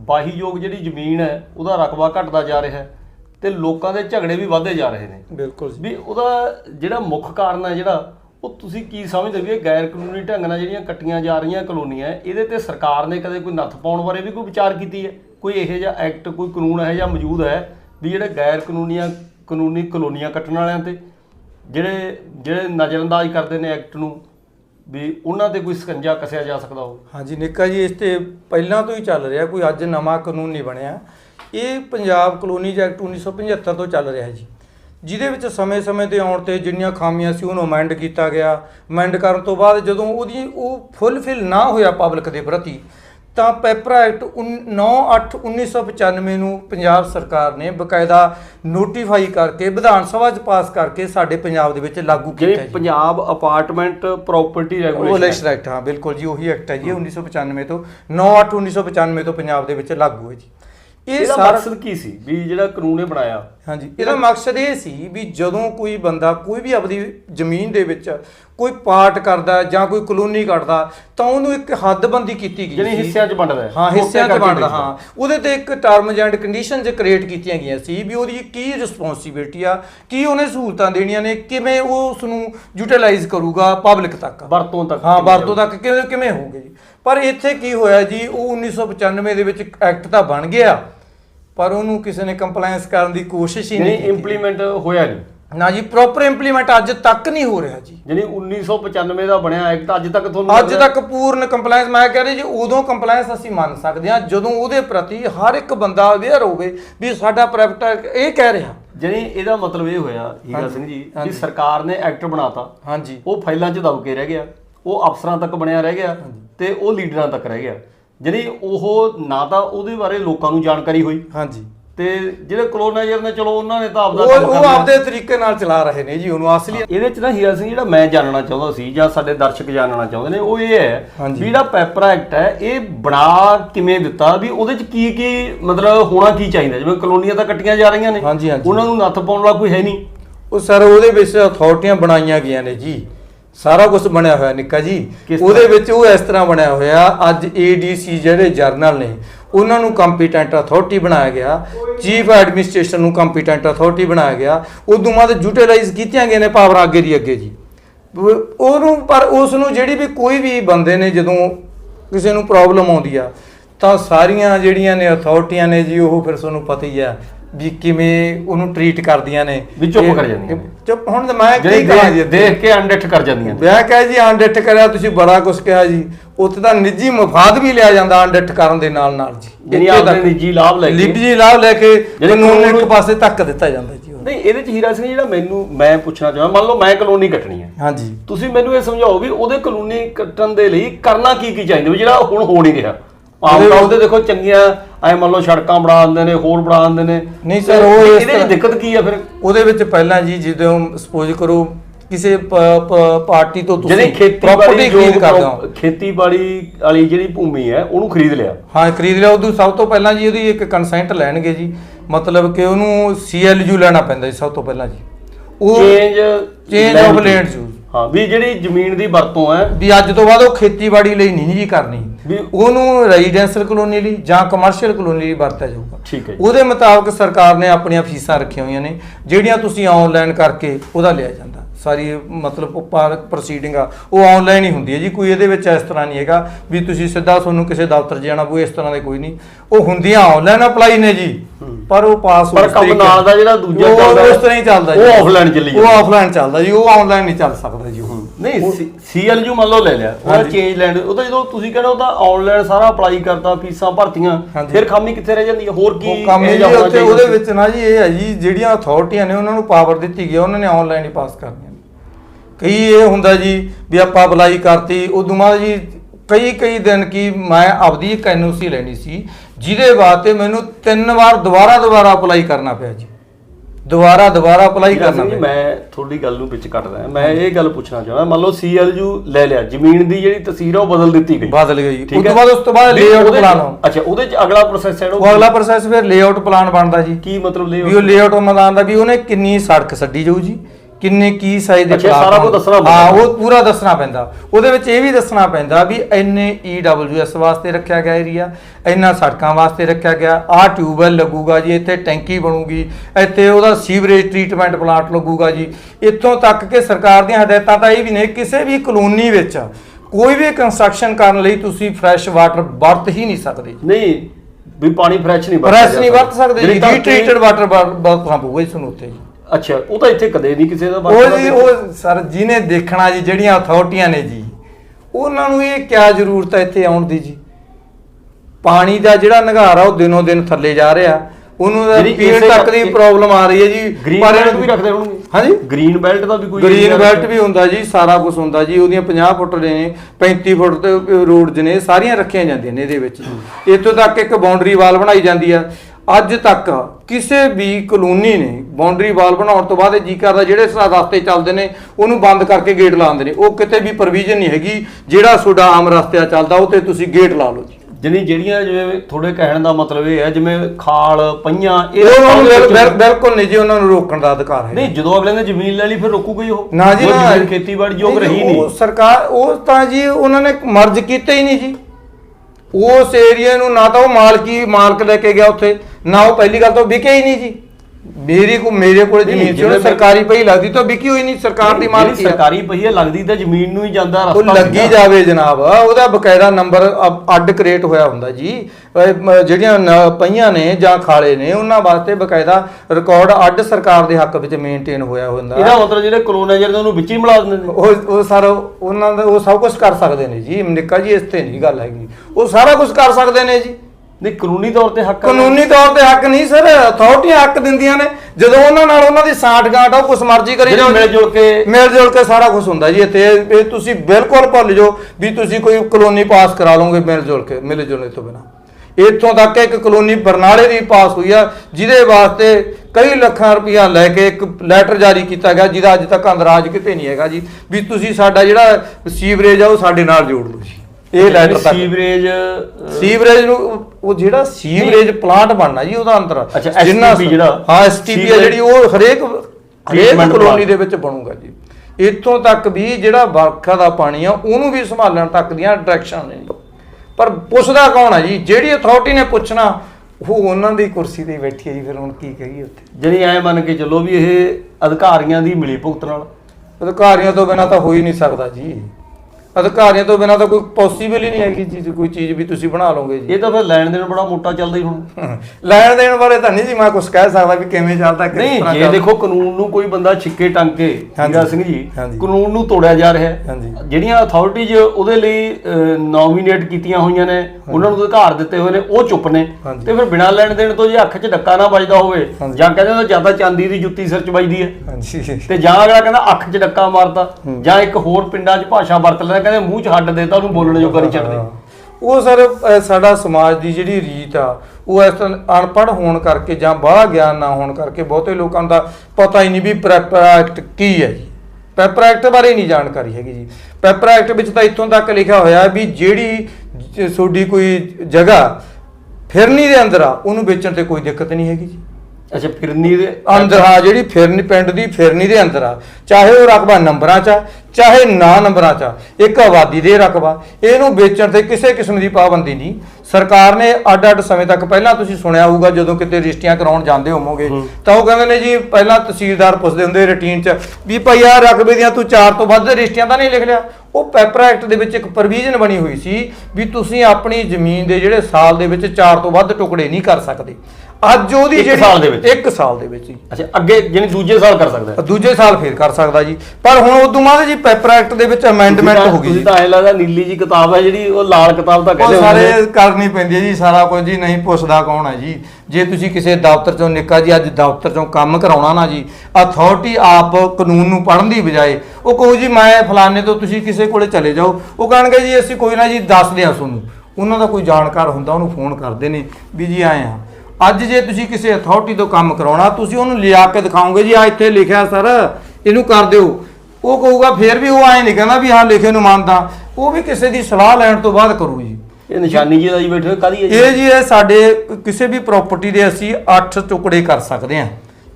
ਬਾਹੀਯੋਗ ਜਿਹੜੀ ਜ਼ਮੀਨ ਹੈ ਉਹਦਾ ਰਕਬਾ ਘਟਦਾ ਜਾ ਰਿਹਾ ਹੈ। ਤੇ ਲੋਕਾਂ ਦੇ ਝਗੜੇ ਵੀ ਵਧਦੇ ਜਾ ਰਹੇ ਨੇ। ਬਿਲਕੁਲ ਜੀ। ਵੀ ਉਹਦਾ ਜਿਹੜਾ ਮੁੱਖ ਕਾਰਨ ਹੈ ਜਿਹੜਾ ਉਹ ਤੁਸੀਂ ਕੀ ਸਮਝਦੇ ਵੀ ਇਹ ਗੈਰ ਕਾਨੂੰਨੀ ਢੰਗ ਨਾਲ ਜਿਹੜੀਆਂ ਕੱਟੀਆਂ ਜਾ ਰਹੀਆਂ ਕਲੋਨੀਆਂ ਹੈ, ਇਹਦੇ ਤੇ ਸਰਕਾਰ ਨੇ ਕਦੇ ਕੋਈ ਨੱਥ ਪਾਉਣ ਬਾਰੇ ਵੀ ਕੋਈ ਵਿਚਾਰ ਕੀਤੀ ਹੈ? ਕੋਈ ਇਹੋ ਜਿਹਾ ਐਕਟ ਕੋਈ ਕਾਨੂੰਨ ਹੈ ਜਾਂ ਮੌਜੂਦ ਹੈ ਵੀ ਜਿਹੜੇ ਗੈਰ ਕਾਨੂੰਨੀਆਂ ਕਾਨੂੰਨੀ ਕਲੋਨੀਆਂ ਕੱਟਣ ਵਾਲਿਆਂ ਤੇ ਜਿਹੜੇ ਜਿਹੜੇ ਨਜ਼ਰਅੰਦਾਜ਼ ਕਰਦੇ ਨੇ ਐਕਟ ਨੂੰ ਵੀ ਉਹਨਾਂ ਤੇ ਕੋਈ ਸਕੰਜਾ ਕੱਸਿਆ ਜਾ ਸਕਦਾ ਹੋਵੇ? ਹਾਂਜੀ ਨਿੱਕਾ ਜੀ ਇਸ ਤੇ ਪਹਿਲਾਂ ਤੋਂ ਹੀ ਚੱਲ ਰਿਹਾ ਕੋਈ ਅੱਜ ਨਵਾਂ ਕਾਨੂੰਨ ਨਹੀਂ ਬਣਿਆ। ਇਹ ਪੰਜਾਬ ਕਲੋਨੀ ਐਕਟ 1975 ਤੋਂ ਚੱਲ ਰਿਹਾ ਜੀ। ਜਿਹਦੇ ਵਿੱਚ ਸਮੇਂ-ਸਮੇਂ ਤੇ ਆਉਣ ਤੇ ਜਿੰਨੀਆਂ ਖਾਮੀਆਂ ਸੀ ਉਹਨੂੰ ਅਮੈਂਡ ਕੀਤਾ ਗਿਆ। ਅਮੈਂਡ ਕਰਨ ਤੋਂ ਬਾਅਦ ਜਦੋਂ ਉਹਦੀ ਉਹ ਫੁੱਲਫਿਲ ਨਾ ਹੋਇਆ ਪਬਲਿਕ ਦੇ ਪ੍ਰਤੀ ਤਾਂ ਪੈਪਰ ਐਕਟ 9/8/1995 ਨੂੰ ਪੰਜਾਬ ਸਰਕਾਰ ਨੇ ਬਕਾਇਦਾ ਨੋਟੀਫਾਈ ਕਰਕੇ ਵਿਧਾਨ ਸਭਾ 'ਚ ਪਾਸ ਕਰਕੇ ਸਾਡੇ ਪੰਜਾਬ ਦੇ ਵਿੱਚ ਲਾਗੂ ਕੀਤਾ ਜੀ Punjab apartment property regulation act ਹਾਂ ਬਿਲਕੁਲ ਜੀ ਉਹੀ ਐਕਟ ਹੈ ਜੀ 1995 ਤੋਂ 9/8/1995 ਤੋਂ ਪੰਜਾਬ ਦੇ ਵਿੱਚ ਲਾਗੂ ਹੈ ਜੀ। ਇਹ ਇਹਦਾ ਸਾਰਾ ਮਕਸਦ ਕੀ ਸੀ ਵੀ ਜਿਹੜਾ ਕਾਨੂੰਨ ਇਹ ਬਣਾਇਆ ਹਾਂਜੀ ਇਹਦਾ ਮਕਸਦ ਇਹ ਸੀ ਵੀ ਜਦੋਂ ਕੋਈ ਬੰਦਾ ਕੋਈ ਵੀ ਆਪਣੀ ਜ਼ਮੀਨ ਦੇ ਵਿੱਚ ਕੋਈ ਪਾਰਟ ਕਰਦਾ ਜਾਂ ਕੋਈ ਕਲੋਨੀ ਕੱਟਦਾ ਤਾਂ ਉਹਨੂੰ ਇੱਕ ਹੱਦਬੰਦੀ ਕੀਤੀ ਗਈ ਜਿਹੜੀ ਸੀ। ਹਿੱਸਿਆਂ 'ਚ ਵੰਡਦਾ ਹੈ। ਹਾਂ ਹਿੱਸਿਆਂ 'ਚ ਕਰਕੇ ਵੰਡਦਾ। ਹਾਂ ਉਹਦੇ ਤੇ ਇੱਕ ਟਰਮਸ ਐਂਡ ਕੰਡੀਸ਼ਨਸ ਕ੍ਰੀਏਟ ਕੀਤੀਆਂ ਗਈਆਂ ਸੀ ਵੀ ਉਹਦੀ ਕੀ ਰਿਸਪੌਂਸਿਬਿਲਟੀ ਆ ਕੀ ਉਹਨੇ ਸਹੂਲਤਾਂ ਦੇਣੀਆਂ ਨੇ ਕਿਵੇਂ ਉਹ ਉਸ ਨੂੰ ਯੂਟਿਲਾਈਜ਼ ਕਰੂਗਾ ਪਬਲਿਕ ਤੱਕ ਵਰਤੋਂ ਤੱਕ ਹਾਂ ਵਰਤੋਂ ਤੱਕ ਕਿਵੇਂ ਕਿਵੇਂ ਹੋਊਗੇ ਜੀ ਪਰ ਇੱਥੇ ਕੀ ਹੋਇਆ ਜੀ? ਉਹ 1995 ਦੇ ਵਿੱਚ ਐਕਟ ਤਾਂ ਬਣ ਗਿਆ ਪਰ ਉਹਨੂੰ ਕਿਸੇ ਨੇ ਕੰਪਲਾਈਂਸ ਕਰਨ ਦੀ ਕੋਸ਼ਿਸ਼ ਹੀ ਨਹੀਂ ਨਹੀਂ ਕੀਤੀ। ਇੰਪਲੀਮੈਂਟ ਹੋਇਆ ਨਹੀਂ। ਨਾ ਜੀ ਪ੍ਰੋਪਰ ਇੰਪਲੀਮੈਂਟ ਅੱਜ ਤੱਕ ਨਹੀਂ ਹੋ ਰਿਹਾ ਜੀ। ਜਿਹੜੀ 1995 ਦਾ ਬਣਿਆ ਐਕਟ ਅੱਜ ਤੱਕ ਤੁਹਾਨੂੰ ਅੱਜ ਤੱਕ ਪੂਰਨ ਕੰਪਲਾਈਂਸ ਮੈਂ ਕਹਿ ਰਿਹਾ ਜੀ ਉਦੋਂ ਕੰਪਲਾਈਂਸ ਅਸੀਂ ਮੰਨ ਸਕਦੇ ਹਾਂ ਜਦੋਂ ਉਹਦੇ ਪ੍ਰਤੀ ਹਰ ਇੱਕ ਬੰਦਾ ਅਵੇਅਰ ਹੋਵੇ ਵੀ ਸਾਡਾ ਪ੍ਰਾਈਵੇਟ ਇਹ ਕਹਿ ਰਿਹਾ। ਜਿਹੜੀ ਇਹਦਾ ਮਤਲਬ ਇਹ ਹੋਇਆ ਹੀਰਾ ਸਿੰਘ ਜੀ ਵੀ ਸਰਕਾਰ ਨੇ ਐਕਟ ਬਣਾਤਾ। ਹਾਂਜੀ। ਉਹ ਫਾਈਲਾਂ 'ਚ ਦਬ ਕੇ ਰਹਿ ਗਿਆ ਉਹ ਅਫਸਰਾਂ ਤੱਕ ਬਣਿਆ ਰਹਿ ਗਿਆ ਤੇ ਉਹ ਲੀਡਰਾਂ ਤੱਕ ਰਹਿ ਗਿਆ। ਜਿਹੜੀ ਉਹ ਨਾ ਤਾਂ ਉਹਦੇ ਬਾਰੇ ਲੋਕਾਂ ਨੂੰ ਜਾਣਕਾਰੀ ਹੋਈ। ਹਾਂਜੀ। ਤੇ ਜਿਹੜੇ ਕਲੋਨਾਈਜ਼ਰ ਨੇ ਚਲੋ ਉਹਨਾਂ ਨੇ ਤਾਂ ਆਪਦਾ ਉਹ ਉਹ। ਆਪਦੇ ਤਰੀਕੇ ਨਾਲ ਚਲਾ ਰਹੇ ਨੇ ਜੀ ਉਹਨੂੰ ਅਸਲੀ ਇਹਦੇ ਚ ਨਾ ਹੀਰਾ ਸਿੰਘ ਜਿਹੜਾ ਮੈਂ ਜਾਣਨਾ ਚਾਹੁੰਦਾ ਸੀ ਜਾਂ ਸਾਡੇ ਦਰਸ਼ਕ ਜਾਣਨਾ ਚਾਹੁੰਦੇ ਨੇ ਉਹ ਇਹ ਹੈ। ਵੀ ਜਿਹੜਾ ਪੈਪਰ ਐਕਟ ਹੈ ਇਹ ਬਣਾ ਕਿਵੇਂ ਦਿੱਤਾ ਵੀ ਉਹਦੇ ਚ ਕੀ ਕੀ ਮਤਲਬ ਹੋਣਾ ਕੀ ਚਾਹੀਦਾ? ਜਿਵੇਂ ਕਲੋਨੀਆਂ ਤਾਂ ਕੱਟੀਆਂ ਜਾ ਰਹੀਆਂ ਨੇ। ਉਹਨਾਂ ਨੂੰ ਨੱਥ ਪਾਉਣ ਵਾਲਾ ਕੋਈ ਹੈ ਨਹੀਂ। ਉਹ ਸਰ ਉਹਦੇ ਵਿੱਚ ਅਥਾਰਟੀਆਂ ਬਣਾਈਆਂ ਗਈਆਂ ਨੇ ਜੀ। ਸਾਰਾ ਕੁਝ ਬਣਿਆ ਹੋਇਆ ਨਿੱਕਾ ਜੀ। ਉਹਦੇ ਵਿੱਚ ਉਹ ਇਸ ਤਰ੍ਹਾਂ ਬਣਿਆ ਹੋਇਆ ਅੱਜ ਏਡੀਸੀ ਜਿਹੜੇ ਜਰਨਲ ਨੇ ਉਹਨਾਂ ਨੂੰ ਕੰਪੀਟੈਂਟ ਅਥਾਰਟੀ ਬਣਾਇਆ ਗਿਆ। ਚੀਫ ਐਡਮਿਨਿਸਟ੍ਰੇਸ਼ਨ ਨੂੰ ਕੰਪੀਟੈਂਟ ਅਥਾਰਟੀ ਬਣਾਇਆ ਗਿਆ। ਉਦੋਂ ਬਾਅਦ ਯੂਟਿਲਾਈਜ਼ ਕੀਤੀਆਂ ਗਈਆਂ ਨੇ ਪਾਵਰਾਂ ਅੱਗੇ ਦੀ ਅੱਗੇ ਜੀ। ਉਹ- ਉਹਨੂੰ ਪਰ ਉਸ ਨੂੰ ਜਿਹੜੀ ਵੀ ਕੋਈ ਵੀ ਬੰਦੇ ਨੇ ਜਦੋਂ ਕਿਸੇ ਨੂੰ ਪ੍ਰੋਬਲਮ ਆਉਂਦੀ ਆ ਤਾਂ ਸਾਰੀਆਂ ਜਿਹੜੀਆਂ ਨੇ ਅਥਾਰਟੀਆਂ ਨੇ ਜੀ ਉਹ ਫਿਰ ਤੁਹਾਨੂੰ ਪਤਾ ਹੀ ਆ। ਵੀ ਕਿਵੇਂ ਉਹਨੂੰ ਟਰੀਟ ਕਰਦੀਆਂ ਨੇ। ਵੀ ਚੁੱਪ ਕਰ ਜਾਂਦੀਆਂ ਨੇ। ਚੁੱਪ ਹੁਣ ਤਾਂ ਮੈਂ ਕੀ ਕਹਾਂ ਜੀ ਦੇਖ- ਦੇਖ ਕੇ ਅਣਡਿੱਠ ਕਰ ਜਾਂਦੀਆਂ ਨੇ। ਮੈਂ ਕਹਾਂ ਜੀ ਅਣਡਿੱਠ ਕਰਿਆ ਤੁਸੀਂ ਬੜਾ ਕੁਝ ਕਿਹਾ ਜੀ। ਉੱਥੇ ਤਾਂ ਨਿੱਜੀ ਮਫਾਦ ਵੀ ਲਿਆ ਜਾਂਦਾ ਅਣਡਿੱਠ ਕਰਨ ਦੇ ਨਾਲ ਨਾਲ ਜੀ। ਜਿਹੜੀ ਇੱਥੇ ਤੱਕ। ਨਿੱਜੀ ਲਾਭ ਲੈ ਕੇ। ਨਿੱਜੀ ਲਾਭ ਲੈ ਕੇ ਕਾਨੂੰਨ ਕਾਨੂੰਨ ਇੱਕ ਨੂੰ- ਪਾਸੇ ਧੱਕ ਦਿੱਤਾ ਜਾਂਦਾ ਜੀ। ਨਹੀਂ ਇਹਦੇ ਚ ਹੀਰਾ ਸਿੰਘ ਜਿਹੜਾ ਮੈਨੂੰ ਮੈਂ ਪੁੱਛਣਾ ਚਾਹੁੰਦਾ ਮੰਨ ਲਓ ਮੈਂ ਕਲੋਨੀ ਕੱਟਣੀ ਹੈ। ਹਾਂਜੀ ਤੁਸੀਂ ਮੈਨੂੰ ਇਹ ਸਮਝਾਓ ਵੀ ਉਹਦੇ ਕਲੋਨੀ ਕੱਟਣ ਦੇ ਲਈ ਕਰਨਾ ਕੀ ਕੀ ਚਾਹੀਦਾ ਵੀ ਜਿਹੜਾ ਹੁਣ ਹੋ ਨਹੀਂ ਰਿਹਾ। ਆਮ ਉਹਦੇ- ਤੌਰ ਤੇ ਦੇਖੋ ਚੰਗੀਆਂ ਐ ਮੰਨ ਲਓ ਸੜਕਾਂ ਬਣਾ ਦਿੰਦੇ ਨੇ ਹੋਰ ਬਣਾ ਦਿੰਦੇ ਨੇ। ਨਹੀਂ ਤੇ ਉਹ ਇਸ ਇਹਦੇ ਦਿੱਕਤ ਕੀ ਆ ਫਿਰ? ਉਹਦੇ ਵਿੱਚ ਪਹਿਲਾਂ ਜੀ ਜਦੋਂ ਸਪੋਜ਼ ਕਰੋ ਕਿਸੇ ਪਾਰਟੀ ਤੋਂ ਤੁਸੀਂ ਜੋ ਖਰੀਦ ਕਰਦੇ ਹੋ। ਖੇਤੀਬਾੜੀ ਵਾਲੀ ਜਿਹੜੀ ਭੂਮੀ ਹੈ ਉਹਨੂੰ ਖਰੀਦ ਲਿਆ। ਹਾਂ ਖਰੀਦ ਲਿਆ ਉਦੋਂ ਸਭ ਤੋਂ ਪਹਿਲਾਂ ਜੀ ਉਹਦੀ ਇੱਕ ਕੰਸੈਂਟ ਲੈਣਗੇ ਜੀ। ਮਤਲਬ ਕਿ ਉਹਨੂੰ ਸੀਐਲਯੂ ਲੈਣਾ ਪੈਂਦਾ ਜੀ ਸਭ ਤੋਂ ਪਹਿਲਾਂ ਜੀ। ਉਹ change change of land use ਹਾਂ ਵੀ ਜਿਹੜੀ ਜ਼ਮੀਨ ਦੀ ਵਰਤੋਂ ਹੈ। ਵੀ ਅੱਜ ਤੋਂ ਬਾਅਦ ਉਹ ਖੇਤੀਬਾੜੀ ਲਈ ਨਹੀਂ ਜੀ ਕਰਨੀ। ਵੀ ਉਹਨੂੰ ਰੈਜ਼ੀਡੈਂਸ਼ੀਅਲ ਕਲੋਨੀ ਲਈ ਜਾਂ ਕਮਰਸ਼ੀਅਲ ਕਲੋਨੀ ਲਈ ਵਰਤਿਆ ਜਾਊਗਾ। ਠੀਕ ਹੈ। ਉਹਦੇ ਮੁਤਾਬਕ ਸਰਕਾਰ ਨੇ ਆਪਣੀਆਂ ਫੀਸਾਂ ਰੱਖੀਆਂ ਹੋਈਆਂ ਨੇ ਜਿਹੜੀਆਂ ਤੁਸੀਂ ਆਨਲਾਈਨ ਕਰਕੇ ਉਹਦਾ ਲਿਆ ਜਾਂਦਾ। ਸਾਰੀ ਮਤਲਬ ਪ੍ਰੋਸੀਡਿੰਗ ਆ ਉਹ ਆਨਲਾਈਨ ਹੀ ਹੁੰਦੀ ਹੈ ਜੀ। ਕੋਈ ਇਹਦੇ ਵਿੱਚ ਇਸ ਤਰ੍ਹਾਂ ਨਹੀਂ ਹੈਗਾ ਵੀ ਤੁਸੀਂ ਸਿੱਧਾ ਤੁਹਾਨੂੰ ਕਿਸੇ ਦਫ਼ਤਰ ਜਾਣਾ ਪਊ ਇਸ ਤਰ੍ਹਾਂ ਦੇ ਕੋਈ ਨਹੀਂ। ਉਹ ਹੁੰਦੀਆਂ ਆਨਲਾਈਨ ਅਪਲਾਈ ਨੇ ਜੀ। ਪਰ ਉਹ ਪਾਸ ਪਰ ਕੰਮ ਨਾਲ ਦਾ ਜਿਹੜਾ ਦੂਜਾ ਉਹ ਚੱਲਦਾ ਉਸ ਤਰ੍ਹਾਂ ਹੀ ਚੱਲਦਾ ਜੀ ਉਹ ਆਫਲਾਈਨ ਚੱਲੀ ਉਹ ਜਾਂਦਾ। ਆਫਲਾਈਨ ਚੱਲਦਾ ਜੀ ਉਹ ਆਨਲਾਈਨ ਨਹੀਂ ਚੱਲ ਸਕਦਾ ਜੀ ਉਹ ਨਹੀਂ ਸੀਐਲਯੂ ਮੰਨ ਲਓ ਲੈ ਲਿਆ ਹਾਂਜੀ। ਚੇਂਜ ਲੈਂਡ ਉਹ ਤਾਂ ਜਦੋਂ ਤੁਸੀਂ ਕਹਿੰਦੇ ਉਹ ਤਾਂ ਆਨਲਾਈਨ ਸਾਰਾ ਅਪਲਾਈ ਕਰਤਾ ਫੀਸਾਂ ਭਰਤੀਆਂ। ਫਿਰ ਖਾਮੀ ਕਿੱਥੇ ਰਹਿ ਜਾਂਦੀ ਹੈ ਹੋਰ ਕੀ ਉਹ ਕੰਮ ਜੀ ਉੱਥੇ ਉਹਦੇ? ਵਿੱਚ ਨਾ ਜੀ ਇਹ ਹੈ ਜੀ ਜਿਹੜੀਆਂ ਅਥਾਰਟੀਆਂ ਨੇ ਉਹਨਾਂ ਨੂੰ ਪਾਵਰ ਦਿੱਤੀ ਗਈ ਉਹਨਾਂ ਨੇ ਆਨਲਾਈਨ ਹੀ ਪਾਸ ਕਰਨੀਆਂ ਕਈ ਇਹ ਹੁੰਦਾ ਜੀ ਵੀ ਆਪਾਂ ਅਪਲਾਈ ਕਰਤੀ ਉਦੋਂ ਬਾਅਦ ਜੀ ਕਈ ਕਈ ਦਿਨ ਕੀ ਮੈਂ ਆਪਦੀ ਇੱਕ ਐਨਓਸੀ ਲੈਣੀ ਸੀ ਜਿਹਦੇ ਵਾਸਤੇ ਮੈਨੂੰ ਤਿੰਨ ਵਾਰ ਦੁਬਾਰਾ ਦੁਬਾਰਾ ਅਪਲਾਈ ਕਰਨਾ ਪਿਆ ਜੀ। ਦੁਬਾਰਾ ਦੁਬਾਰਾ ਅਪਲਾਈ ਕਰਨਾ ਪਿਆ। ਮੈਂ ਤੁਹਾਡੀ ਗੱਲ ਨੂੰ ਵਿੱਚ ਕੱਟਦਾ ਮੈਂ ਇਹ ਗੱਲ ਪੁੱਛਣਾ ਚਾਹੁੰਦਾ ਮੰਨ ਲਓ ਸੀਐਲਯੂ ਲੈ ਲਿਆ ਜ਼ਮੀਨ ਦੀ ਜਿਹੜੀ ਤਸਵੀਰ ਆ ਉਹ ਬਦਲ ਦਿੱਤੀ ਗਈ। ਬਦਲ ਗਈ ਉਸ ਤੋਂ? ਬਾਅਦ ਉਸ ਤੋਂ ਬਾਅਦ ਲੇਆਊਟ ਪਲਾਨ ਅੱਛਾ ਉਹਦੇ ਚ ਅਗਲਾ ਪ੍ਰੋਸੈਸ ਹੈ ਉਹ ਅਗਲਾ ਪ੍ਰੋਸੈਸ ਫਿਰ ਲੇਆਊਟ ਪਲਾਨ ਬਣਦਾ ਜੀ। ਕੀ ਮਤਲਬ ਵੀ ਉਹ? ਲੇਆਊਟ ਮੈਦਾਨ ਦਾ ਵੀ ਉਹਨੇ ਕਿੰਨੀ ਸੜਕ ਛੱਡੀ ਜਾਊ ਜੀ। ਕਿੰਨੇ ਕੀ ਸਾਈਜ਼ ਦੇ ਅੱਛਾ, ਪਲਾਟ ਸਾਰਾ ਕੁਝ। ਦੱਸਣਾ ਪੈਂਦਾ। ਹਾਂ ਉਹ ਪੂਰਾ ਦੱਸਣਾ ਪੈਂਦਾ ਉਹਦੇ ਵਿੱਚ ਇਹ ਵੀ ਦੱਸਣਾ ਪੈਂਦਾ ਵੀ ਇੰਨੇ ਈਡਬਲਯੂਐਸ ਵਾਸਤੇ ਰੱਖਿਆ ਗਿਆ ਏਰੀਆ ਇੰਨਾ ਸੜਕਾਂ ਵਾਸਤੇ ਰੱਖਿਆ ਗਿਆ ਆਹ ਟਿਊਬਵੈਲ ਲੱਗੂਗਾ ਜੀ ਇੱਥੇ ਟੈਂਕੀ ਬਣੂਗੀ ਇੱਥੇ ਉਹਦਾ ਸੀਵਰੇਜ ਟ੍ਰੀਟਮੈਂਟ ਪਲਾਂਟ ਲੱਗੂਗਾ ਜੀ ਇੱਥੋਂ ਤੱਕ ਕਿ ਸਰਕਾਰ ਦੀਆਂ ਹਦਾਇਤਾਂ ਤਾਂ ਇਹ ਵੀ ਨੇ ਕਿਸੇ ਵੀ ਕਲੋਨੀ ਵਿੱਚ ਕੋਈ ਵੀ ਕੰਸਟਰਕਸ਼ਨ ਕਰਨ ਲਈ ਤੁਸੀਂ ਫਰੈਸ਼ ਵਾਟਰ ਵਰਤ ਹੀ ਨਹੀਂ ਸਕਦੇ ਜੀ ਨਹੀਂ ਵੀ ਪਾਣੀ ਫਰੈਸ਼ ਨਹੀਂ ਵਰਤਿਆ ਫਰੈਸ਼ ਨਹੀਂ। ਵਰਤ ਸਕਦੇ ਜੀ ਰੀਟ੍ਰੀਟਡ ਵਾਟਰ ਵਰਤਣਾ ਪਊਗਾ ਜੀ ਤੁਹਾਨੂੰ ਉੱਥੇ ਜੀ ਅੱਛਾ ਉਹ ਤਾਂ ਇੱਥੇ ਕਦੇ ਨਹੀਂ ਕਿਸੇ ਦਾ ਉਹ ਜੀ। ਉਹ ਸਰ ਜਿਹਨੇ ਦੇਖਣਾ ਜੀ ਜਿਹੜੀਆਂ ਅਥਾਰਟੀਆਂ ਨੇ ਜੀ ਉਹਨਾਂ ਨੂੰ ਇਹ ਕਿਆ ਜ਼ਰੂਰਤ ਹੈ ਇੱਥੇ ਆਉਣ ਦੀ ਜੀ? ਪਾਣੀ ਦਾ ਜਿਹੜਾ ਨਿਗਾਰ ਆ ਉਹ ਦਿਨੋਂ ਦਿਨ ਥੱਲੇ ਜਾ ਰਿਹਾ। ਉਹਨੂੰ ਜਿਹੜੀ ਪੀਣ ਇਸੇ ਤੱਕ ਦੀ ਕਰਕੇ- ਪ੍ਰੋਬਲਮ ਆ ਰਹੀ ਹੈ ਜੀ। ਗ੍ਰੀਨ ਬੈਲਟ ਵੀ ਰੱਖਦੇ ਹੋਣਗੇ। ਹਾਂਜੀ? ਗ੍ਰੀਨ ਬੈਲਟ ਦਾ ਵੀ ਕੋਈ ਗ੍ਰੀਨ ਬੈਲਟ? ਵੀ ਹੁੰਦਾ ਜੀ ਸਾਰਾ ਕੁਝ ਹੁੰਦਾ ਜੀ। ਉਹਦੀਆਂ 50 ਫੁੱਟ ਦੇ ਨੇ 35 ਫੁੱਟ ਤੇ ਰੋਡਸ ਨੇ ਸਾਰੀਆਂ ਰੱਖੀਆਂ ਜਾਂਦੀਆਂ ਨੇ ਇਹਦੇ ਵਿੱਚ। ਇੱਥੋਂ ਤੱਕ ਇੱਕ ਬਾਉਂਡਰੀ ਵਾਲ ਬਣਾਈ ਜਾਂਦੀ ਆ। ਅੱਜ ਤੱਕ ਕਿਸੇ ਵੀ ਕਲੋਨੀ ਨੇ ਬਾਉਂਡਰੀ ਵਾਲ ਬਣਾਉਣ ਤੋਂ ਬਾਅਦ ਇਹ ਜੀ ਕਰਦਾ ਜਿਹੜੇ ਰਸਤੇ ਚੱਲਦੇ ਨੇ ਉਹਨੂੰ ਬੰਦ ਕਰਕੇ ਗੇਟ ਲਾਉਂਦੇ ਨੇ। ਉਹ ਕਿਤੇ ਵੀ ਪ੍ਰੋਵੀਜ਼ਨ ਨਹੀਂ ਹੈਗੀ। ਜਿਹੜਾ ਤੁਹਾਡਾ ਆਮ ਰਸਤਾ ਚੱਲਦਾ ਉਹ ਤੇ ਤੁਸੀਂ ਗੇਟ ਲਾ ਲਓ ਜੀ। ਜਾਣੀ ਜਿਹੜੀਆਂ ਜਿਵੇਂ ਤੁਹਾਡੇ ਕਹਿਣ ਦਾ ਮਤਲਬ ਇਹ ਹੈ ਜਿਵੇਂ ਖਾਲ ਪਈਆਂ ਇਹ ਉਹਨਾਂ ਨੂੰ ਉਹਦੇ ਬਿਲ- ਵਿੱਚ- ਬਿਲ- ਬਿਲਕੁਲ ਨਹੀਂ ਜੀ ਉਹਨਾਂ ਨੂੰ ਰੋਕਣ ਦਾ ਅਧਿਕਾਰ ਹੈ। ਨਹੀਂ ਜਦੋਂ ਅਗਲੇ ਨੇ ਜ਼ਮੀਨ ਲੈ ਲਈ ਫਿਰ ਰੋਕੂਗਾ ਹੀ ਉਹ। ਨਾ ਜੀ ਉਹ ਨਾ। ਜ਼ਮੀਨ ਖੇਤੀਬਾੜੀ ਯੋਗ ਨਹੀਂ ਜੀ, ਰਹੀ ਨਹੀਂ। ਉਹ ਸਰਕਾਰ ਉਹ ਤਾਂ ਜੀ ਉਹਨਾਂ ਨੇ ਮਰਜ ਕੀਤਾ ਹੀ ਨਹੀਂ ਜੀ। ਉਸ ਏਰੀਆ ਨੂੰ ਨਾ ਤਾਂ ਉਹ ਮਾਲਕੀ, ਮਾਲਕ ਲੈ ਕੇ ਗਿਆ ਉੱਥੇ, ਨਾ ਉਹ ਪਹਿਲੀ ਗੱਲ ਤਾਂ ਉਹ ਵਿਕਿਆ ਹੀ ਨਹੀਂ ਜੀ। ਮੇਰੀ ਕੋ ਮੇਰੇ ਕੋਲ ਜ਼ਮੀਨ ਸੀ ਉਹ ਸਰਕਾਰੀ ਪਈ ਲੱਗਦੀ ਤਾਂ ਵਿਕੀ ਹੋਈ ਨਹੀਂ ਸਰਕਾਰ ਦੀ ਮਾਲਕੀ ਸਰਕਾਰੀ ਪਈ ਹੈ ਲੱਗਦੀ ਤਾਂ ਜ਼ਮੀਨ ਨੂੰ ਹੀ ਜਾਂਦਾ ਰਸਤਾ ਉਹ ਲੱਗੀ। ਜਾਵੇ ਜਨਾਬ ਉਹਦਾ ਬਕਾਇਦਾ ਨੰਬਰ ਅੱਡ ਕ੍ਰੀਏਟ ਹੋਇਆ ਹੁੰਦਾ ਜੀ। ਜਿਹੜੀਆਂ ਪਈਆਂ ਨੇ ਜਾਂ ਖਾਲੇ ਨੇ ਉਹਨਾਂ ਵਾਸਤੇ ਬਕਾਇਦਾ ਰਿਕਾਰਡ ਅੱਡ ਸਰਕਾਰ ਦੇ ਹੱਕ ਵਿੱਚ ਮੇਨਟੇਨ ਹੋਇਆ ਹੁੰਦਾ। ਇਹਦਾ ਮਤਲਬ ਜਿਹੜੇ ਕਲੋਨਾਈਜ਼ਰ ਨੇ ਉਹਨੂੰ ਵਿੱਚ ਹੀ ਮਿਲਾ ਦਿੰਦੇ ਨੇ। ਉਹ ਉਹ ਸਰ ਉਹਨਾਂ ਦਾ ਉਹ ਸਭ ਕੁਝ ਕਰ ਸਕਦੇ ਨੇ ਜੀ। ਨਿੱਕਾ ਜੀ ਇਸ ਤੇ ਨਹੀਂ ਗੱਲ ਹੈਗੀ। ਉਹ ਸਾਰਾ ਕੁਝ ਕਰ ਸਕਦੇ ਨੇ ਜੀ। ਨਹੀਂ ਕਾਨੂੰਨੀ ਤੌਰ ਤੇ ਹੱਕ। ਕਾਨੂੰਨੀ ਤੌਰ ਤੇ ਹੱਕ ਨਹੀਂ ਸਰ। ਅਥਾਰਟੀਆਂ ਹੱਕ ਦਿੰਦੀਆਂ ਨੇ। ਜਦੋਂ ਉਹਨਾਂ ਨਾਲ ਉਹਨਾਂ ਦੀ ਸਾਠ ਗਾਂਠ ਆ ਉਹ ਕੁਛ ਮਰਜ਼ੀ ਕਰੀ ਜਿਹੜੀ ਜਾਓ ਮਿਲ ਜੁਲ ਕੇ- ਮਿਲ ਜੁਲ ਕੇ ਸਾਰਾ ਕੁਝ ਹੁੰਦਾ ਜੀ ਇੱਥੇ। ਇਹ ਇਹ ਤੁਸੀਂ ਬਿਲਕੁਲ ਭੁੱਲ ਜਾਓ ਵੀ ਤੁਸੀਂ ਕੋਈ ਕਲੋਨੀ ਪਾਸ ਕਰਾ ਲਓਗੇ ਮਿਲ ਜੁਲ ਕੇ ਮਿਲ ਜੁਲਣੇ ਤੋਂ ਬਿਨਾ। ਇੱਥੋਂ ਤੱਕ ਇੱਕ ਕਲੋਨੀ ਬਰਨਾਲੇ ਦੀ ਪਾਸ ਹੋਈ ਆ ਜਿਹਦੇ ਵਾਸਤੇ ਕਈ ਲੱਖਾਂ ਰੁਪਇਆ ਲੈ ਕੇ ਇੱਕ ਲੈਟਰ ਜਾਰੀ ਕੀਤਾ ਗਿਆ ਜਿਹਦਾ ਅੱਜ ਤੱਕ ਅੰਦਰਾਜ ਕਿਤੇ ਨਹੀਂ ਹੈਗਾ ਜੀ ਵੀ ਤੁਸੀਂ ਸਾਡਾ ਜਿਹੜਾ ਸੀਵਰੇਜ ਆ ਉਹ ਸਾਡੇ ਨਾਲ ਜੋੜ ਲਓ ਜੀ। ਇਹ ਲੈਟਰ ਤੱਕ। ਸੀਵਰੇਜ ਸੀਵਰੇਜ ਨੂੰ ਉਹ- ਜਿਹੜਾ ਸੀਵਰੇਜ ਪਲਾਂਟ ਬਣਨਾ ਜੀ ਉਹਦਾ ਅੰਦਰ ਜਿਹੜਾ। ਹਾਂ ਐਸਟੀਪੀ ਜਿਹੜੀ ਉਹ ਹਰੇਕ ਹਰੇਕ ਕਲੋਨੀ। ਦੇ ਵਿੱਚ ਬਣੂਗਾ ਜੀ। ਇੱਥੋਂ ਤੱਕ ਵੀ ਜਿਹੜਾ ਵਰਖਾ ਦਾ ਪਾਣੀ ਆ ਉਹਨੂੰ ਵੀ ਸੰਭਾਲਣ ਤੱਕ ਦੀਆਂ ਡਾਇਰੈਕਸ਼ਨ ਨੇ। ਪਰ ਪੁੱਛਦਾ ਕੌਣ ਆ ਜੀ? ਜਿਹੜੀ ਅਥਾਰਟੀ ਨੇ ਪੁੱਛਣਾ ਉਹ ਉਹਨਾਂ ਦੀ ਕੁਰਸੀ ਤੇ ਬੈਠੀ ਹੈ ਜੀ ਫਿਰ ਹੁਣ ਕੀ ਕਹੀਏ ਉੱਥੇ? ਜਿਹੜੀ ਐ ਮੰਨ ਕੇ ਚੱਲੋ ਵੀ ਇਹ ਅਧਿਕਾਰੀਆਂ ਦੀ ਮਿਲੀ ਭੁਗਤ ਨਾਲ। ਅਧਿਕਾਰੀਆਂ ਤੋਂ ਬਿਨਾ ਤਾਂ ਹੋ ਹੀ ਨਹੀਂ ਸਕਦਾ ਜੀ। ਅਧਿਕਾਰੀਆਂ ਤੋਂ ਬਿਨਾ ਤਾਂ ਕੋਈ ਪੋਸੀਬਲ ਹੀ ਨਹੀਂ ਹੈਗੀ ਚੀਜ਼ ਕੋਈ ਚੀਜ਼ ਵੀ ਤੁਸੀਂ ਬਣਾ ਲਓਗੇ ਜੀ ਇਹ ਤਾਂ ਫਿਰ ਲੈਣ ਦੇਣ ਬੜਾ ਮੋਟਾ ਚੱਲਦਾ ਹੀ ਹੁਣ ਲੈਣ ਦੇਣ ਬਾਰੇ ਤਾਂ ਨਹੀਂ ਜੀ ਮੈਂ ਕੁਝ ਕਹਿ ਸਕਦਾ ਵੀ ਕਿਵੇਂ ਚੱਲਦਾ ਕਿਸ ਨਹੀਂ ਤਰ੍ਹਾਂ ਜੇ ਚੱਲਦਾ। ਦੇਖੋ ਕਾਨੂੰਨ ਨੂੰ ਕੋਈ ਬੰਦਾ ਛਿੱਕੇ ਟੰਗ ਕੇ ਹਾਂਜੀ। ਹੀਰਾ ਸਿੰਘ ਜੀ। ਕਾਨੂੰਨ ਨੂੰ ਤੋੜਿਆ ਜਾ ਰਿਹਾ ਹੈ। ਜਿਹੜੀਆਂ ਅਥਾਰਟੀਜ਼ ਉਹਦੇ ਲਈ ਨੋਮੀਨੇਟ ਕੀਤੀਆਂ ਹੋਈਆਂ ਨੇ ਉਹਨਾਂ ਨੂੰ ਅਧਿਕਾਰ ਦਿੱਤੇ ਹੋਏ ਨੇ ਉਹ ਚੁੱਪ ਨੇ। ਤੇ ਫਿਰ ਬਿਨਾਂ ਲੈਣ ਦੇਣ ਤੋਂ ਜੇ ਅੱਖ 'ਚ ਡੱਕਾ ਨਾ ਵੱਜਦਾ ਹੋਵੇ। ਜਾਂ ਕਹਿੰਦੇ ਨੇ ਜ਼ਿਆਦਾ ਚਾਂਦੀ ਦੀ ਜੁੱਤੀ ਸਿਰ 'ਚ ਵੱਜਦੀ ਹੈ ਤੇ ਜਾਂ ਅਗਲਾ ਕਹਿੰਦਾ ਅੱਖ 'ਚ ਡੱਕਾ ਮਾਰਦਾ ਜਾਂ ਇੱਕ ਹੋਰ ਪਿੰਡਾਂ 'ਚ ਭਾਸ਼ਾ ਵਰਤ ਲੈਂਦਾ ਕਹਿੰਦੇ ਮੂੰਹ 'ਚ ਹੱਡ ਦੇਤਾ ਉਹਨੂੰ ਬੋਲਣ ਜੋਗਾ ਨਹੀਂ ਛੱਡਦੇ ਉਹ ਸਰ ਅਹ, ਸਾਡਾ ਸਮਾਜ ਦੀ ਜਿਹੜੀ ਰੀਤ ਆ ਉਹ ਇਸ ਤਰ੍ਹਾਂ ਅਨਪੜ੍ਹ ਹੋਣ ਕਰਕੇ ਜਾਂ ਬਾਹਲਾ ਗਿਆਨ ਨਾ ਹੋਣ ਕਰਕੇ ਬਹੁਤੇ ਲੋਕਾਂ ਦਾ ਪਤਾ ਹੀ ਨਹੀਂ ਵੀ ਪ੍ਰੈਪਰ ਐਕਟ ਕੀ ਹੈ ਜੀ। ਪੈਪਰ ਐਕਟ ਬਾਰੇ ਨਹੀਂ ਜਾਣਕਾਰੀ ਹੈਗੀ ਜੀ। ਪੈਪਰ ਐਕਟ ਵਿੱਚ ਤਾਂ ਇੱਥੋਂ ਤੱਕ ਲਿਖਿਆ ਹੋਇਆ ਵੀ ਜਿਹੜੀ ਜ- ਤੁਹਾਡੀ ਕੋਈ ਜਗ੍ਹਾ ਫਿਰਨੀ ਦੇ ਅੰਦਰ ਆ ਉਹਨੂੰ ਵੇਚਣ ਤੇ ਕੋਈ ਦਿੱਕਤ ਨਹੀਂ ਹੈਗੀ ਜੀ। ਅੱਛਾ ਫਿਰਨੀ ਦੇ ਅੰਦਰ ਆ ਜਿਹੜੀ ਫਿਰਨੀ ਪਿੰਡ ਦੀ ਫਿਰਨੀ ਦੇ ਅੰਦਰ ਆ। ਚਾਹੇ ਉਹ ਰਕਬਾ ਨੰਬਰਾਂ 'ਚ ਆ ਚਾਹੇ ਨਾ ਨੰਬਰਾਂ 'ਚ ਆ ਇੱਕ ਆਬਾਦੀ ਦੇ ਰਕਬਾ। ਇਹਨੂੰ ਵੇਚਣ ਤੇ ਕਿਸੇ ਕਿਸਮ ਦੀ ਪਾਬੰਦੀ ਨਹੀਂ। ਸਰਕਾਰ ਨੇ ਅੱਡ ਅੱਡ ਸਮੇਂ ਤੱਕ ਪਹਿਲਾਂ ਤੁਸੀਂ ਸੁਣਿਆ ਹੋਊਗਾ ਜਦੋਂ ਕਿਤੇ ਰਜਿਸਟਰੀਆਂ ਕਰਾਉਣ ਜਾਂਦੇ ਹੋਵੋਗੇ ਤਾਂ ਉਹ ਕਹਿੰਦੇ ਨੇ ਜੀ ਪਹਿਲਾਂ ਤਹਿਸੀਲਦਾਰ ਪੁੱਛਦੇ ਹੁੰਦੇ ਰੂਟੀਨ 'ਚ ਵੀ ਭਈ ਆ ਰਕਬੇ ਦੀਆਂ ਤੂੰ ਚਾਰ ਤੋਂ ਵੱਧ ਰਜਿਸਟਰੀਆਂ ਤਾਂ ਨਹੀਂ ਲਿਖ ਲਿਆ। ਉਹ ਪੈਪਰ ਐਕਟ ਦੇ ਵਿੱਚ ਇੱਕ ਪ੍ਰੋਵੀਜ਼ਨ ਬਣੀ ਹੋਈ ਸੀ ਵੀ ਤੁਸੀਂ ਆਪਣੀ ਜ਼ਮੀਨ ਦੇ ਜਿਹੜੇ ਸਾਲ ਦੇ ਵਿੱਚ ਚਾਰ ਤੋਂ ਵੱਧ ਟੁਕੜੇ ਨਹੀਂ ਕਰ ਸਕਦੇ। ਅੱਜ ਉਹਦੀ ਇੱਕ ਜਿਹੜੀ ਸਾਲ ਦੇ ਵਿੱਚ? ਇੱਕ ਸਾਲ ਦੇ ਵਿੱਚ ਹੀ ਅੱਛਾ ਅੱਗੇ ਜਿਹਨੇ ਦੂਜੇ ਸਾਲ ਕਰ ਸਕਦਾ ਹੈ। ਦੂਜੇ ਸਾਲ ਫੇਰ ਕਰ ਸਕਦਾ ਜੀ। ਪਰ ਹੁਣ ਉਦੋਂ ਬਾਅਦ ਜੀ ਪੈਪਰ ਐਕਟ ਦੇ ਵਿੱਚ ਅਮੈਂਡਮੈਂਟ ਹੋ ਗਈ ਤੁਸੀਂ ਜੀ ਤਾਂ ਐ ਲੱਗਦਾ ਨੀਲੀ ਜੀ ਕਿਤਾਬ ਹੈ ਜਿਹੜੀ ਉਹ ਲਾਲ ਕਿਤਾਬ ਤਾਂ ਕਹਿੰਦੇ ਉਹ ਹੁੰਦੇ ਸਾਰੇ ਨੇ। ਕਰਨੀ ਪੈਂਦੀ ਹੈ ਜੀ ਸਾਰਾ ਕੁਝ ਜੀ ਨਹੀਂ ਪੁੱਛਦਾ ਕੌਣ ਹੈ ਜੀ। ਜੇ ਤੁਸੀਂ ਕਿਸੇ ਦਫ਼ਤਰ ਚੋਂ ਨਿੱਕਾ ਜੀ ਅੱਜ ਦਫ਼ਤਰ ਚੋਂ ਕੰਮ ਕਰਾਉਣਾ ਨਾ ਜੀ ਅਥਾਰਟੀ ਆਪ ਕਾਨੂੰਨ ਨੂੰ ਪੜ੍ਹਨ ਦੀ ਬਜਾਏ ਉਹ ਕਹੂ ਜੀ ਮੈਂ ਫਲਾਣੇ ਤੋਂ ਤੁਸੀਂ ਕਿਸੇ ਕੋਲੇ ਚਲੇ ਜਾਓ। ਉਹ ਕਹਿਣਗੇ ਜੀ ਅਸੀਂ ਕੋਈ ਨਾ ਜੀ ਦੱਸਦੇ ਹਾਂ ਤੁਹਾਨੂੰ। ਉਹਨਾਂ ਦਾ ਕੋਈ ਜਾਣਕਾਰ ਹੁੰਦਾ ਉਹਨੂੰ ਫੋਨ ਕਰਦੇ ਨੇ ਵੀ ਜੀ ਆਏ ਆ ਅੱਜ ਜੇ ਤੁਸੀਂ ਕਿਸੇ ਅਥਾਰਟੀ ਤੋਂ ਕੰਮ ਕਰਾਉਣਾ ਤੁਸੀਂ ਉਹਨੂੰ ਲਿਆ ਕੇ ਦਿਖਾਓਗੇ ਜੀ ਆ ਇੱਥੇ ਲਿਖਿਆ ਸਰ ਇਹਨੂੰ ਕਰ ਦਿਓ। ਉਹ ਕਹੂਗਾ ਫੇਰ ਵੀ ਉਹ ਐਂ ਨਹੀਂ ਕਹਿੰਦਾ ਵੀ ਹਾਂ ਲਿਖੇ ਨੂੰ ਮੰਨਦਾ। ਉਹ ਵੀ ਕਿਸੇ ਦੀ ਸਲਾਹ ਲੈਣ ਤੋਂ ਬਾਅਦ ਕਰੂ ਜੀ ਇਹ ਨਿਸ਼ਾਨੀ ਜੀ ਦਾ ਜੀ ਬੈਠੇ ਕਾਦੀ ਹੈ ਜੀ? ਇਹ ਜੀ ਇਹ ਸਾਡੇ ਕਿਸੇ ਵੀ ਪ੍ਰਾਪਰਟੀ ਦੇ ਅਸੀਂ 8 ਟੁਕੜੇ ਕਰ ਸਕਦੇ ਹਾਂ।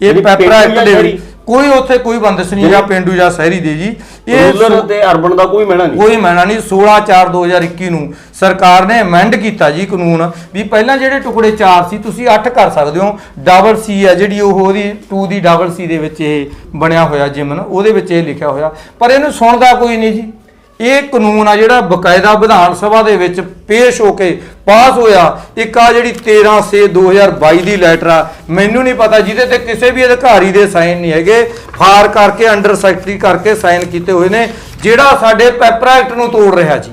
ਇਹ ਪੈਪਰ ਜਾਂ ਦੇ ਕੋਈ ਉੱਥੇ ਕੋਈ ਬੰਦਸ਼ ਨਹੀਂ। ਜਾਂ ਪਿੰਡੂ ਜਾਂ ਸ਼ਹਿਰੀ ਦੇ ਜੀ ਇਹ ਰੂਰਲ ਤੇ ਅਰਬਨ ਦਾ ਕੋਈ ਮੈਣਾ ਨਹੀਂ। ਕੋਈ ਮੈਨਾ ਨਹੀਂ। 16 4 2021 ਨੂੰ ਸਰਕਾਰ ਨੇ ਅਮੈਂਡ ਕੀਤਾ ਜੀ ਕਾਨੂੰਨ ਵੀ ਪਹਿਲਾਂ ਜਿਹੜੇ ਟੁਕੜੇ 4 ਸੀ ਤੁਸੀਂ 8 ਕਰ ਸਕਦੇ ਹੋ। ਡਬਲ ਸੀ ਹੈ ਜਿਹੜੀ ਉਹ ਉਹਦੀ 2 ਦੀ ਡਬਲ ਸੀ ਦੇ ਵਿੱਚ ਇਹ ਬਣਿਆ ਹੋਇਆ ਜਿਮਨ ਉਹਦੇ ਵਿੱਚ ਇਹ ਲਿਖਿਆ ਹੋਇਆ। ਪਰ ਇਹਨੂੰ ਸੁਣਦਾ ਕੋਈ ਨਹੀਂ ਜੀ। ਇਹ ਕਾਨੂੰਨ ਆ ਜਿਹੜਾ ਬਕਾਇਦਾ ਵਿਧਾਨ ਸਭਾ ਦੇ ਵਿੱਚ ਪੇਸ਼ ਹੋ ਕੇ ਪਾਸ ਹੋਇਆ ਇੱਕ ਆ ਜਿਹੜੀ 13 ਸੇ 2022 ਦੀ ਲੈਟਰ ਆ ਮੈਨੂੰ ਨਹੀਂ ਪਤਾ ਜਿਹਦੇ ਤੇ ਕਿਸੇ ਵੀ ਅਧਿਕਾਰੀ ਦੇ ਸਾਈਨ ਨਹੀਂ ਹੈਗੇ ਫਾਰ ਕਰਕੇ ਅੰਡਰ ਸੈਕਟਰੀ ਕਰਕੇ ਸਾਈਨ ਕੀਤੇ ਹੋਏ ਨੇ ਜਿਹੜਾ ਸਾਡੇ ਪੈਪਰ ਐਕਟ ਨੂੰ ਤੋੜ ਰਿਹਾ ਜੀ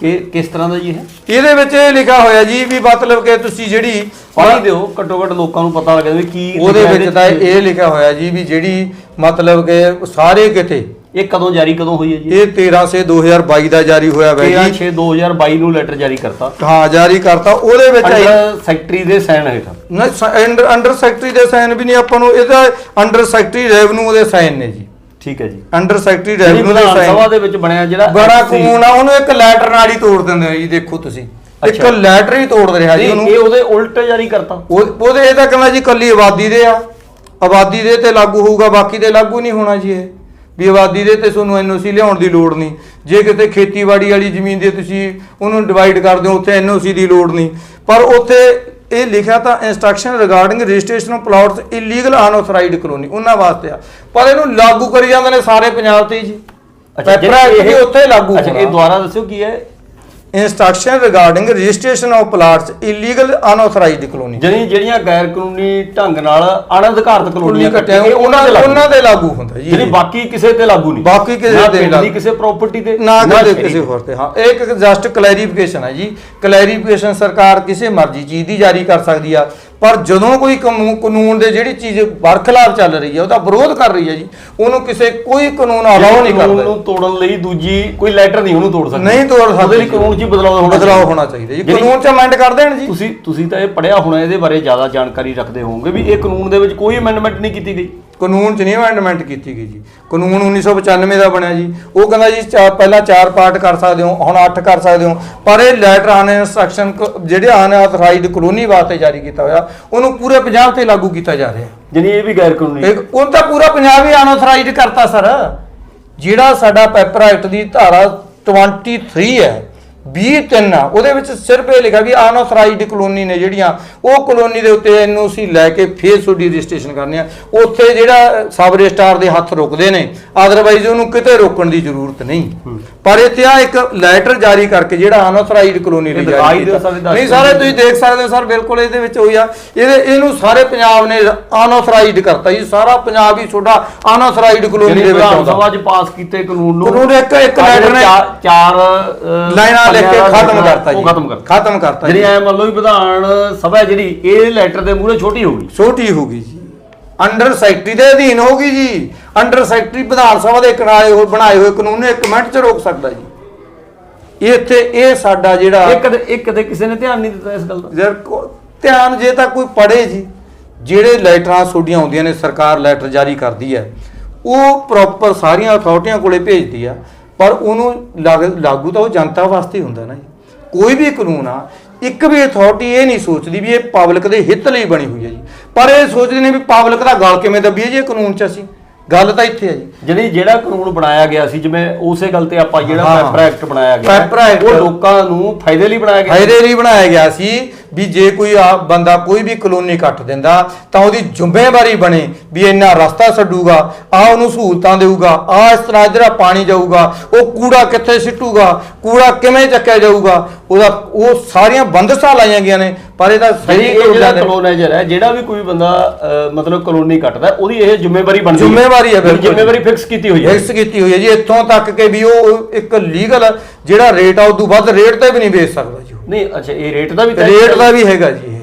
ਕਿ ਕਿਸ ਤਰ੍ਹਾਂ ਦਾ ਜੀ ਇਹ ਇਹਦੇ ਵਿੱਚ ਇਹ ਲਿਖਿਆ ਹੋਇਆ ਜੀ ਵੀ ਮਤਲਬ ਕਿ ਤੁਸੀਂ ਜਿਹੜੀ ਪਾਣੀ ਦਿਓ ਘੱਟੋ ਘੱਟ ਲੋਕਾਂ ਨੂੰ ਪਤਾ ਲੱਗੇ ਵੀ ਕੀ ਉਹਦੇ ਵਿੱਚ ਤਾਂ। ਇਹ ਲਿਖਿਆ ਹੋਇਆ ਜੀ ਵੀ ਜਿਹੜੀ ਮਤਲਬ ਕਿ ਸਾਰੇ ਕਿਤੇ ਇਹ ਕਦੋਂ ਜਾਰੀ ਕਦੋਂ ਹੋਈ ਹੈ ਜੀ? ਇਹ 13 ਸੇ 2022 ਦਾ ਜਾਰੀ ਹੋਇਆ ਹੋਇਆ 13 ਜੀ 6 2022 ਨੂੰ ਲੈਟਰ ਜਾਰੀ ਕਰਤਾ। ਹਾਂ ਜਾਰੀ ਕਰਤਾ। ਉਹਦੇ ਵਿੱਚ ਇਹ- ਅੰਡਰ ਸੈਕਟਰੀ ਦੇ ਸਾਈਨ ਹੇਠਾਂ। ਨਾ ਅੰਡਰ ਸੈਕਟਰੀ ਦੇ ਸਾਈਨ ਵੀ ਨਹੀਂ ਆਪਾਂ ਨੂੰ ਇਹਦਾ ਅੰਡਰ ਸੈਕਟਰੀ ਰੈਵਨਿਊ ਦੇ ਸਾਈਨ ਨੇ ਜੀ। ਠੀਕ ਹੈ ਜੀ। ਅੰਡਰ ਸੈਕਟਰੀ ਜਿਹੜੀ ਰੈਵਨਿਊ ਦੇ ਵਿਧਾਨ ਸਭਾ ਸਾਈਨ ਦੇ ਵਿੱਚ ਬਣਿਆ ਜਿਹੜਾ ਬੜਾ ਕਾਨੂੰਨ ਆ ਉਹਨੂੰ ਇੱਕ ਲੈਟਰ ਨਾਲ ਹੀ ਤੋੜ ਦਿੰਦੇ ਆ ਜੀ ਦੇਖੋ ਤੁਸੀਂ। ਇੱਕ ਅੱਛਾ। ਲੈਟਰ ਹੀ ਤੋੜ ਰਿਹਾ ਜੀ ਨਹੀਂ, ਉਹਨੂੰ। ਇਹ ਉਹਦੇ ਉਲਟ ਜਾਰੀ ਕਰਤਾ। ਉਹ- ਉਹਦੇ ਇਹ ਤਾਂ ਕਹਿੰਦਾ ਜੀ ਕੱਲੀ ਆਬਾਦੀ ਦੇ ਆ। ਆਬਾਦੀ ਦੇ ਤੇ ਲਾਗੂ ਹੋਊਗਾ ਬਾਕੀ ਤੇ ਲਾਗੂ ਨਹੀਂ ਹੋਣਾ ਜੀ ਇਹ। ਵੀ ਆਬਾਦੀ ਦੇ ਤੇ ਤੁਹਾਨੂੰ ਐਨਓਸੀ ਲਿਆਉਣ ਦੀ ਲੋੜ ਨਹੀਂ। ਜੇ ਕਿਤੇ ਖੇਤੀਬਾੜੀ ਵਾਲੀ ਜ਼ਮੀਨ ਦੇ ਤੁਸੀਂ ਉਹਨੂੰ ਡਿਵਾਈਡ ਕਰ ਦਿਓ ਉੱਥੇ ਐਨਓਸੀ ਦੀ ਲੋੜ ਨਹੀਂ। ਪਰ ਉੱਥੇ ਇਹ ਲਿਖਿਆ ਤਾਂ instruction regarding registration of plots illegal unauthorised colony ਉਹਨਾਂ ਵਾਸਤੇ ਆ। ਪਰ ਇਹਨੂੰ ਲਾਗੂ ਕਰੀ ਜਾਂਦੇ ਨੇ ਸਾਰੇ ਪੰਜਾਬ ਤੇ ਹੀ ਜੀ। ਵੀ ਇਹ- ਉੱਥੇ ਲਾਗੂ ਅੱਛਾ ਇਹ। ਦੁਬਾਰਾ ਦੱਸਿਓ ਕੀ ਹੈ? Instruction regarding registration of plots illegal unauthorized colony ਜਿਹੜੀ ਜਿਹੜੀਆਂ ਗੈਰ ਕਾਨੂੰਨੀ ਢੰਗ ਨਾਲ ਅਣਅਧਿਕਾਰਤ ਕੁਲੀ ਕਲੋਨੀਆਂ ਕੱਟਿਆ ਉਹਨਾਂ ਲਾਗੂ। ਉਹਨਾਂ ਦੇ ਲਾਗੂ ਹੁੰਦਾ ਜੀ ਜਿਹੜੀ। ਬਾਕੀ ਕਿਸੇ ਤੇ ਲਾਗੂ ਨਹੀਂ ਬਾਕੀ ਕਿਸੇ ਤੇ ਲਾਗੂ। ਦੀ ਕਿਸੇ ਪ੍ਰਾਪਰਟੀ ਤੇ ਨਾ ਕਿਸੇ। ਹੋਰ ਤੇ ਹਾਂ ਇਹ ਇੱਕ ਜਸਟ ਕਲੈਰੀਫਿਕੇਸ਼ਨ ਹੈ ਜੀ ਕਲੈਰੀਫਿਕੇਸ਼ਨ ਸਰਕਾਰ ਕਿਸੇ ਮਰਜ਼ੀ ਚੀਜ਼ ਦੀ ਜਾਰੀ ਕਰ ਸਕਦੀ ਆ ਪਰ ਜਦੋਂ ਕੋਈ ਕਾਨੂੰਨ ਕਾਨੂੰਨ ਦੇ ਜਿਹੜੀ ਚੀਜ਼ ਬਰਖਲਾਫ ਚੱਲ ਰਹੀ ਹੈ ਉਹਦਾ ਵਿਰੋਧ ਕਰ ਰਹੀ ਹੈ ਜੀ ਉਹਨੂੰ ਕਿਸੇ ਕੋਈ ਕਾਨੂੰਨ ਅਲਾਉ ਨਹੀਂ ਕਾਨੂੰਨ ਕਰਦਾ। ਨੂੰ ਤੋੜਨ ਲਈ ਦੂਜੀ ਕੋਈ ਲੈਟਰ ਨਹੀਂ ਉਹਨੂੰ ਤੋੜ ਸਕਦਾ। ਨਹੀਂ ਤੋੜ ਸਕਦੀ ਉਹਦੇ ਲਈ ਕਾਨੂੰਨ 'ਚ ਬਦਲਾਅ ਹੋਣਾ ਬਦਲਾਅ ਚਾਹੀਦਾ। ਹੋਣਾ ਚਾਹੀਦਾ ਜੀ। ਕਾਨੂੰਨ 'ਚ ਅਮੈਂਡ ਕਰ ਦੇਣ ਜੀ। ਤੁਸੀਂ ਤੁਸੀਂ ਤਾਂ ਇਹ ਪੜਿਆ ਹੋਣਾ ਇਹਦੇ ਬਾਰੇ ਜ਼ਿਆਦਾ ਜਾਣਕਾਰੀ ਰੱਖਦੇ ਹੋਵੋਗੇ ਵੀ ਇਹ ਕਾਨੂੰਨ ਦੇ ਵਿੱਚ ਕੋਈ ਅਮੈਂਡਮੈਂਟ ਨਹੀਂ ਕੀਤੀ ਗਈ। ਕਾਨੂੰਨ 'ਚ ਨਹੀਂ ਅਮੈਂਡਮੈਂਟ ਕੀਤੀ ਗਈ ਜੀ। ਕਾਨੂੰਨ 1995 ਦਾ ਬਣਿਆ ਜੀ। ਉਹ ਕਹਿੰਦਾ ਜੀ ਚਾ- ਪਹਿਲਾਂ ਚਾਰ ਪਾਰਟ ਕਰ ਸਕਦੇ ਹੋ ਹੁਣ 8 ਕਰ ਸਕਦੇ ਹੋ। ਪਰ ਇਹ ਲੈਟਰ ਆਨ ਇਨਸਟਰਕਸ਼ਨ ਜਿਹੜੇ ਆਨ ਆਥਰਾਈਜ਼ਡ ਕਲੋਨੀ ਵਾਸਤੇ ਜਾਰੀ ਕੀਤਾ ਹੋਇਆ ਉਹਨੂੰ ਪੂਰੇ ਪੰਜਾਬ ਤੇ ਲਾਗੂ ਕੀਤਾ ਜਾ ਰਿਹਾ। ਜਾਣੀ ਇਹ ਵੀ ਗੈਰ ਕਾਨੂੰਨੀ ਇੱਕ ਉਹ ਤਾਂ ਪੂਰਾ ਪੰਜਾਬ ਹੀ ਅਨਆਥਰਾਈਜ਼ਡ ਕਰਤਾ ਸਰ। ਜਿਹੜਾ ਸਾਡਾ ਪੈਪਰ ਐਕਟ ਦੀ ਧਾਰਾ 23 ਹੈ 23 ਆ। ਉਹਦੇ ਵਿੱਚ ਸਿਰਫ ਇਹ ਲਿਖਿਆ ਵੀ ਅਨਆਥਰਾਈਜ਼ਡ ਕਲੋਨੀ ਨੇ ਜਿਹੜੀਆਂ ਉਹ ਕਲੋਨੀ ਦੇ ਉੱਤੇ ਐਨਓਸੀ ਲੈ ਕੇ ਫੇਰ ਤੁਹਾਡੀ ਰਜਿਸਟ੍ਰੇਸ਼ਨ ਕਰਨੀ ਆ। ਉੱਥੇ ਜਿਹੜਾ ਸਬ ਰਜਿਸਟਰਾਰ ਦੇ ਹੱਥ ਰੁਕਦੇ ਨੇ ਅਦਰਵਾਈਜ਼ ਉਹਨੂੰ ਕਿਤੇ ਰੋਕਣ ਦੀ ਜ਼ਰੂਰਤ ਨਹੀਂ। ਪਰ ਇੱਥੇ ਆ ਇੱਕ ਲੈਟਰ ਜਾਰੀ ਕਰਕੇ ਜਿਹੜਾ ਅਨਆਥਰਾਈਜ਼ਡ ਕਲੋਨੀ ਲਈ ਜਾਰੀ ਨਹੀਂ ਸਾਰੇ। ਤੁਸੀਂ ਦੇਖ ਸਕਦੇ ਹੋ ਸਰ ਬਿਲਕੁਲ ਇਹਦੇ ਵਿੱਚ ਹੋਈ ਆ। ਇਹਦੇ ਇਹਨੂੰ ਸਾਰੇ ਪੰਜਾਬ ਨੇ ਅਨਆਥਰਾਈਜ਼ਡ ਕਰਤਾ ਜੀ। ਸਾਰਾ ਪੰਜਾਬ ਹੀ ਤੁਹਾਡਾ ਅਨਆਥਰਾਈਜ਼ਡ ਕਲੋਨੀ ਦੇ ਵਿੱਚ ਆਉਂਦਾ। ਸਭਾ 'ਚ ਪਾਸ ਕੀਤੇ ਕਾਨੂੰਨ ਨੂੰ ਕਾਨੂੰਨ ਇੱਕ- ਇੱਕ ਲੈਟਰ ਨੇ। ਚਾਰ- ਲਾਈਨਾਂ ਲਿਖ ਕੇ ਖਤਮ ਕਰਤਾ ਜੀ। ਖਤਮ ਕਰਤਾ ਖਤਮ ਕਰਤਾ ਜਿਹੜੀ ਐ ਮੰਨ ਲਓ ਵੀ ਵਿਧਾਨ ਸਭਾ ਜਿਹੜੀ ਇਹ ਲੈਟਰ ਦੇ ਮੂਹਰੇ ਛੋਟੀ ਹੋ ਗਈ। ਛੋਟੀ ਹੋ ਗਈ ਜੀ। ਅੰਡਰ ਸੈਕਟਰੀ ਦੇ ਅਧੀਨ ਹੋਗੀ ਜੀ। ਅੰਡਰ ਸੈਕਟਰੀ ਵਿਧਾਨ ਸਭਾ ਦੇ ਕਿਨਾਰੇ ਹੋਏ ਬਣਾਏ ਹੋਏ ਕਾਨੂੰਨ ਨੂੰ ਇੱਕ ਮਿੰਟ 'ਚ ਰੋਕ ਸਕਦਾ ਜੀ। ਇਹ ਇੱਥੇ ਇਹ ਸਾਡਾ ਜਿਹੜਾ ਇਹ ਕਦੇ ਇਹ ਕਦੇ ਕਿਸੇ ਨੇ ਧਿਆਨ ਨਹੀਂ ਦਿੱਤਾ ਇਸ ਗੱਲ ਦਾ। ਯਾਰ ਧਿਆਨ ਜੇ ਤਾਂ ਕੋਈ ਪੜੇ ਜੀ। ਜਿਹੜੇ ਲੈਟਰਾਂ ਤੁਹਾਡੀਆਂ ਆਉਂਦੀਆਂ ਨੇ ਸਰਕਾਰ ਲੈਟਰ ਜਾਰੀ ਕਰਦੀ ਹੈ। ਉਹ ਪ੍ਰੋਪਰ ਸਾਰੀਆਂ ਅਥਾਰਟੀਆਂ ਕੋਲੇ ਭੇਜਦੀ ਆ। ਪਰ ਉਹਨੂੰ ਲਾਗ- ਤਾਂ ਉਹ ਜਨਤਾ ਵਾਸਤੇ ਹੁੰਦਾ ਨਾ ਜੀ। ਕੋਈ ਵੀ ਕਾਨੂੰਨ ਆ ਇੱਕ ਵੀ ਅਥਾਰਟੀ ਇਹ ਨਹੀਂ ਸੋਚਦੀ ਵੀ ਇਹ ਪਬਲਿਕ ਦੇ ਹਿੱਤ ਲਈ ਬਣੀ ਹੋਈ ਹੈ ਜੀ। ਪਰ ਇਹ ਸੋਚਦੇ ਨੇ ਵੀ ਪਬਲਿਕ ਦਾ ਗਲ ਕਿਵੇਂ ਦੱਬੀਏ ਜੀ ਇਹ ਕਾਨੂੰਨ 'ਚ ਅਸੀਂ? ਗੱਲ ਤਾਂ ਇੱਥੇ ਹੈ ਜੀ। ਜਿਹੜੀ ਜਿਹੜਾ ਕਾਨੂੰਨ ਬਣਾਇਆ ਗਿਆ ਸੀ ਜਿਵੇਂ ਉਸੇ ਗੱਲ ਤੇ ਆਪਾਂ ਜਿਹੜਾ। ਪੈਪਰ ਐਕਟ ਬਣਾਇਆ ਗਿਆ। ਉਹ ਲੋਕਾਂ ਨੂੰ ਫਾਇਦੇ ਲਈ ਬਣਾਇਆ ਗਿਆ ਫਾਇਦੇ ਲਈ ਬਣਾਇਆ ਗਿਆ ਸੀ। ਵੀ ਜੇ ਕੋਈ ਆ ਬੰਦਾ ਕੋਈ ਵੀ ਕਲੋਨੀ ਕੱਟ ਦਿੰਦਾ ਤਾਂ ਉਹਦੀ ਜ਼ਿੰਮੇਵਾਰੀ ਬਣੇ ਵੀ ਇੰਨਾ ਰਸਤਾ ਛੱਡੂਗਾ ਆ ਉਹਨੂੰ ਸਹੂਲਤਾਂ ਦੇਊਗਾ ਆ ਇਸ ਤਰ੍ਹਾਂ ਜਿਹੜਾ ਪਾਣੀ ਜਾਊਗਾ ਉਹ ਕੂੜਾ ਕਿੱਥੇ ਸਿੱਟੂਗਾ ਕੂੜਾ ਕਿਵੇਂ ਚੱਕਿਆ ਜਾਊਗਾ ਉਹਦਾ ਉਹ ਸਾਰੀਆਂ ਬੰਦਸ਼ਾਂ ਲਾਈਆਂ ਗਈਆਂ ਨੇ ਪਰ ਇਹਦਾ ਸਹੀ ਇਹ ਜਿਹੜਾ ਕਲੋਨਾਈਜ਼ਰ ਹੈ ਜਿਹੜਾ ਵੀ ਕੋਈ ਬੰਦਾ ਮਤਲਬ ਕਲੋਨੀ ਕੱਟਦਾ ਉਹਦੀ ਇਹ ਜ਼ਿੰਮੇਵਾਰੀ ਬਣਦੀ ਹੈ ਜ਼ਿੰਮੇਵਾਰੀ ਹੈ ਬਿਲਕੁਲ। ਜ਼ਿੰਮੇਵਾਰੀ ਫਿਕਸ ਕੀਤੀ ਹੋਈ ਹੈ ਫਿਕਸ ਕੀਤੀ ਹੋਈ ਹੈ ਜੀ ਇੱਥੋਂ ਤੱਕ ਕਿ ਵੀ ਉਹ ਇੱਕ ਲੀਗਲ ਜਿਹੜਾ ਰੇਟ ਆ ਉਦੋਂ ਵੱਧ ਰੇਟ ਤੇ ਵੀ ਨਹੀਂ ਵੇਚ ਸਕਦਾ ਉਹ। ਨਹੀਂ ਅੱਛਾ ਇਹ ਰੇਟ ਦਾ ਵੀ ਤੈਅ ਰੇਟ ਦਾ ਵੀ ਹੈਗਾ ਜੀ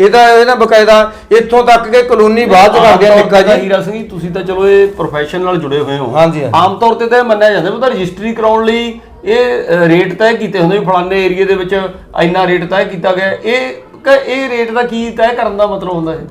ਇਹ। ਤਾਂ ਇਹ ਨਾ ਬਕਾਇਦਾ ਇੱਥੋਂ ਤੱਕ ਕਿ ਕਲੋਨੀ ਬਾਅਦ ਚ ਕਰਦੇ ਆ ਨਿੱਕਾ ਤੇ ਜੀ। ਹੀਰਾ ਸਿੰਘ ਜੀ ਤੁਸੀਂ ਤਾਂ ਚਲੋ ਇਹ ਪ੍ਰੋਫੈਸ਼ਨ ਨਾਲ ਜੁੜੇ ਹੋਏ ਹੋ। ਹਾਂਜੀ। ਆਮ ਤੌਰ ਤੇ ਤਾਂ ਇਹ ਮੰਨਿਆ ਜਾਂਦਾ ਵੀ ਉਹਦਾ ਰਜਿਸਟਰੀ ਕਰਾਉਣ ਲਈ ਇਹ ਰੇਟ ਤੈਅ ਕੀਤੇ ਹੁੰਦੇ ਵੀ ਫਲਾਣੇ ਏਰੀਏ ਦੇ ਵਿੱਚ ਇੰਨਾ ਰੇਟ ਤੈਅ ਕੀਤਾ ਗਿਆ। ਇਹ ਕ- ਇਹ ਰੇਟ ਦਾ ਕੀ ਤੈਅ ਕਰਨ ਦਾ ਮਤਲਬ ਹੁੰਦਾ ਹੈ